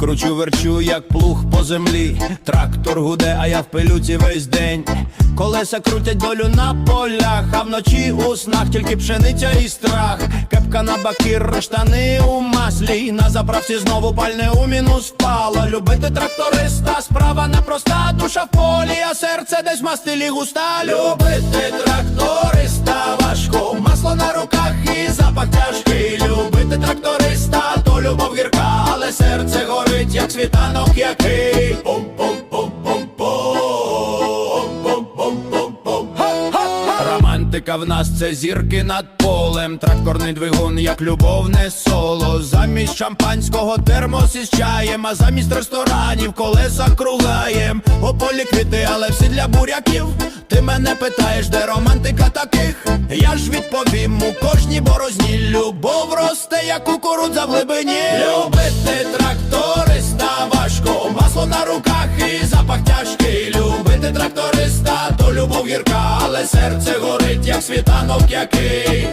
Кручу верчу, як плуг по землі. Трактор гуде, а я в пилюці весь день. Колеса крутять долю на полях, а вночі у снах тільки пшениця і страх. Кепка на бакір, штани у маслі. На заправці знову пальне у мінус впало. Любити тракториста, справа непроста, серце десь мастилі густа. Любити тракториста важко, масло на руках і запах тяжкий. Любити тракториста, то любов гірка, але серце горить, як світанок який. Романтика в нас це зірки над полем, тракторний двигун, як любовне соло. Замість шампанського термос із чаєм, а замість ресторанів колеса кругаєм. У полі квіти, але всі для буряків. Ти мене питаєш, де романтика таких? Я ж відповім у кожній борозні любов росте, як кукурудза в глибині. Любити любов гірка, але серце горить, як світанок який.